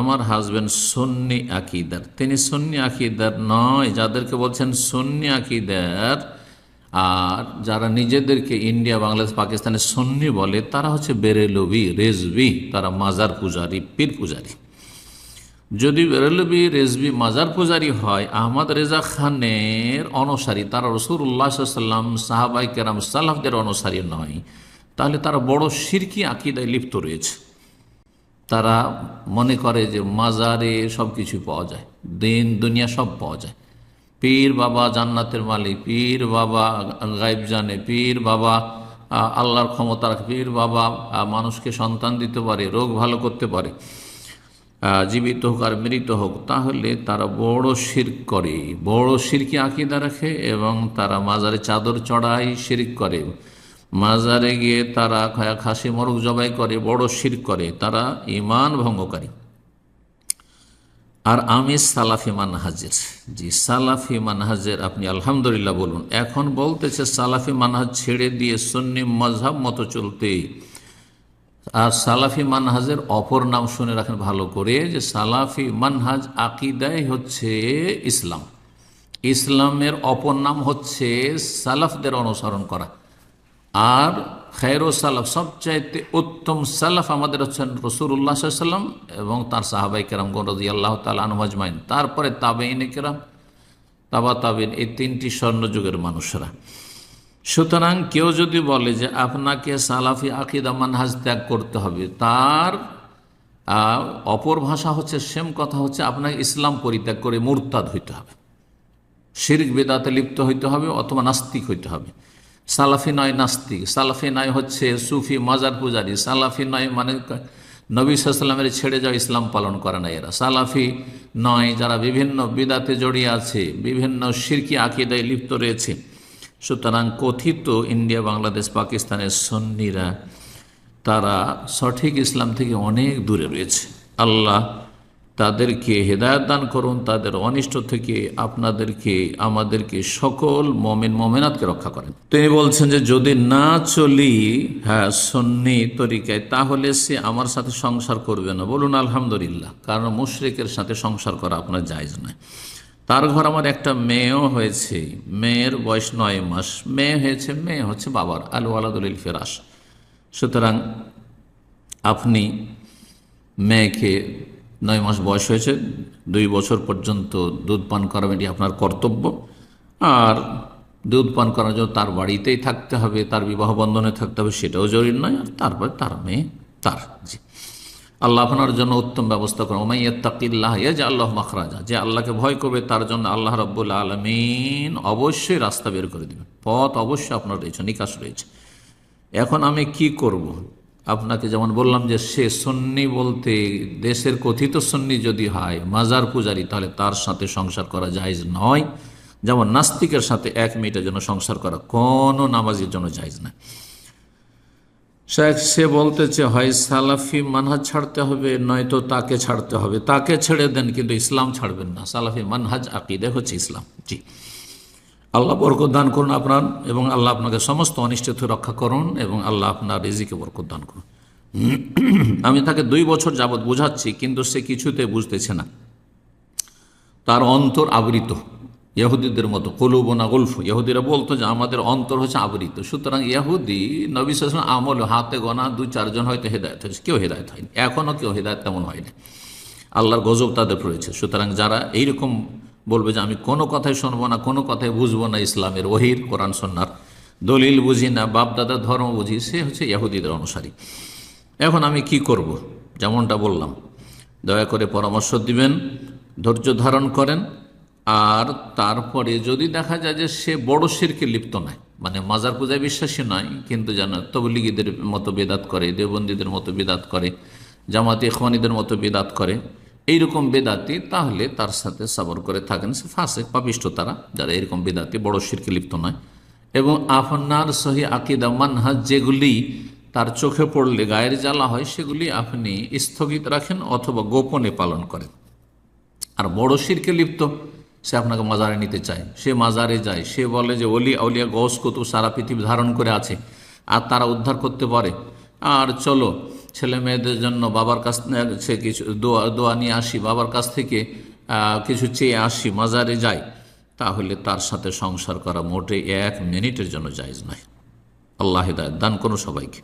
আমার হাজব্যান্ড সন্নি আকিদার। তিনি সন্নি আকিদার নয়, যাদেরকে বলছেন সন্নি আকিদার, আর যারা নিজেদেরকে ইন্ডিয়া, বাংলাদেশ, পাকিস্তানের সন্নি বলে, তারা হচ্ছে বেরেলবি রেজবি তারা মাজার পূজারি, পীর পূজারি। যদি বেরেলবি রেজবি মাজার পূজারি হয়, আহমদ রেজা খানের অনুসারী, তারা রসুল্লাহ সাল্লাম সাহাবাই কেরাম সাল্লাহদের অনুসারী নয়। তাহলে তারা বড় সিরকি আকিদায় লিপ্ত রয়েছে। তারা মনে করে যে মাজারে সব কিছু পাওয়া যায়, দিন, দুনিয়া সব পাওয়া যায়। পীর বাবা জান্নাতের মালিক, পীর বাবা গাইব জানে, পীর বাবা আল্লাহর ক্ষমতা পীর বাবা মানুষকে সন্তান দিতে পারে, রোগ ভালো করতে পারে জীবিত হোক আর মৃত হোক, তাহলে তারা বড় শির করে। বড় শিরকি আকিদা রাখে এবং তারা মাজারে চাদর চড়াই শিরিক করে। মাজারে গিয়ে তারা খাসি, মরগ জবাই করে, বড় শির করে, তারা ইমান ভঙ্গকারী। আর আমি সালাফি মানহাজের। জি, সালাফি মানহাজের, আপনি আলহামদুলিল্লাহ বলুন। এখন বলতেছে, সালাফি মানহাজ ছেড়ে দিয়ে সন্নি মজহাব মতো চলতে। আর সালাফি মানহাজের অপর নাম শুনে রাখেন ভালো করে, যে সালাফি মানহাজ আকিদাই হচ্ছে ইসলাম। ইসলামের অপর নাম হচ্ছে সালাফদের অনুসরণ করা। আর খায়রো সালাফ সবচাইতে উত্তম সালাফ আমাদের হচ্ছেন রসুল্লাহ সাল্লাম এবং তার সাহাবাই কেরাম গরজি আল্লাহ তাল আনমাজমাইন তারপরে তাবেইন কেরাম, তাবা তাবিন এই তিনটি স্বর্ণযুগের মানুষরা। সুতরাং কেউ যদি বলে যে আপনাকে সালাফি আকিদা মানহাজ ত্যাগ করতে হবে, তার অপর ভাষা হচ্ছে, সেম কথা হচ্ছে আপনাকে ইসলাম পরিত্যাগ করে মুরতাদ হইতে হবে। শিরিক বেদাতে লিপ্ত হইতে হবে অথবা নাস্তিক হইতে হবে। সালাফি নয় নাস্তিক, সালাফি নয় হচ্ছে সুফি মাজার পূজারি। সালাফি নয় মানে নবী সাল্লামের ছেড়ে যাওয়া ইসলাম পালন করে না এরা। সালাফি নয় যারা বিভিন্ন বিদাতে জড়িয়ে আছে, বিভিন্ন শিরকি আকিদায় লিপ্ত রয়েছে। সুতরাং কথিত ইন্ডিয়া, বাংলাদেশ, পাকিস্তানের সন্নিরা তারা সঠিক ইসলাম থেকে অনেক দূরে রয়েছে। আল্লাহ তাদেরকে হেদায়ত দান করুন, তাদের অনিষ্ট থেকে আপনাদেরকে, আমাদেরকে সকল মমিন মমিনাতকে রক্ষা করেন। তিনি বলছেন যে, যদি না চলি হ্যাঁ সন্নি তরিকায়, তাহলে সে আমার সাথে সংসার করবে না। বলুন, আলহামদুলিল্লাহ। কারণ মুশরিকের সাথে সংসার করা আপনার জায়জ নয়। তার ঘর আমার একটা মেয়েও হয়েছে, মেয়ের বয়স নয় মাস। মেয়ে হয়েছে, মেয়ে হচ্ছে বাবার আলু আলাদুল ফেরাস সুতরাং আপনি মেয়েকে নয় মাস বয়স হয়েছে, দুই বছর পর্যন্ত দুধ পান করাবেন এটি আপনার কর্তব্য। আর দুধ পান করার জন্য তার বাড়িতেই থাকতে হবে, তার বিবাহ বন্ধনে থাকতে হবে, সেটাও জরুরি নয়। আর তারপরে তার মেয়ে, তার জি আল্লাহ আপনার জন্য উত্তম ব্যবস্থা করুন। ওমাইয়াত্তাকিল্লাহ যে আল্লাহ মাখরাজা। যে আল্লাহকে ভয় করবে, তার জন্য আল্লাহ রব্বুল আলমিন অবশ্যই রাস্তা বের করে দেবেন। পথ অবশ্যই আপনার রয়েছে নিকাশ রয়েছে। এখন আমি কি করব। আপনাকে যেমন বললাম যে সে সন্নি বলতে দেশের কথিত সন্নি যদি হয়, মাজার পূজারি, তাহলে তার সাথে সংসার করা জায়জ নয়। যেমন নাস্তিকের সাথে এক মিনিটের জন্য সংসার করা কোনো নামাজের জন্য জায়জ না। শেখ, সে বলতেছে, হয় সালাফি মানহাজ ছাড়তে হবে, নয়তো তাকে ছাড়তে হবে। তাকে ছেড়ে দেন, কিন্তু ইসলাম ছাড়বেন না। সালাফি মানহাজ আকিদে হচ্ছে ইসলাম। জি। আল্লাহ বরকত দান করুন আপনার এবং আল্লাহ আপনাকে সমস্ত থেকে রক্ষা করুন এবং আল্লাহ আপনার রিজিকে বরকত দান করুন। আমি তাকে দুই বছর যাবৎ বোঝাচ্ছি, কিন্তু সে কিছুতে বুঝতেছে না। তার অন্তর আবৃত। ইহুদিদের মতো কলুবনা গল্ফ। ইহুদিরা বলতো যে আমাদের অন্তর হচ্ছে আবৃত। সুতরাং ইহুদি নবী সালাম আমল হাতে গোনা দু চারজন হয়তো হেদায়ত হয়েছে। কেউ হেদায়ত হয়নি। এখনও কেউ হেদায়ত তেমন হয়নি। আল্লাহর গজব তাদের রয়েছে সুতরাং যারা এইরকম বলবে যে আমি কোনো কথাই শুনব না, কোনো কথাই বুঝব না ইসলামের ওহির, কোরআন সন্ন্যার দলিল বুঝি না বাপ দাদার ধর্ম বুঝি, সে হচ্ছে ইহুদিদের অনুসারী। এখন আমি কি করব? যেমনটা বললাম, দয়া করে পরামর্শ দিবেন, ধৈর্য ধারণ করেন, আর তারপরে যদি দেখা যায় যে সে বড় শিরকে লিপ্ত নয় মানে মাজার পূজায় বিশ্বাসী নয়, কিন্তু যেন তবলিগীদের মতো বেদাত করে দেবন্দীদের মতো বেদাত করে, জামাতি ইখওয়ানিদের মতো বেদাত করে এইরকম বেদাতি, তাহলে তার সাথে সাবর করে থাকেন। সে ফাঁসে পাপিষ্ট তারা, যারা এরকম বেদাতি, বড় শিরকে লিপ্ত নয়। এবং আপনার সহি আকিদা, মানহাজ যেগুলি তার চোখে পড়লে গায়ের জ্বালা হয়, সেগুলি আপনি স্থগিত রাখেন অথবা গোপনে পালন করেন। আর বড় শিরকে লিপ্ত, সে আপনাকে মাজারে নিতে চায়। সে মাজারে যায়, সে বলে যে অলি আউলিয়া গস কুতুব, সারা পৃথিবী ধারণ করে আছে। আর তারা উদ্ধার করতে পারে। আর চলো ছেলে মেয়েদের জন্য বাবার কাছ থেকে কিছু দোয়া দোয়া নিয়ে আসি, বাবার কাছ থেকে কিছু চেয়ে আসি, মাজারে যাই, তাহলে তার সাথে সংসার করা মোটে এক মিনিটের জন্য জায়জ নয়। আল্লাহ দান কোনো সবাইকে।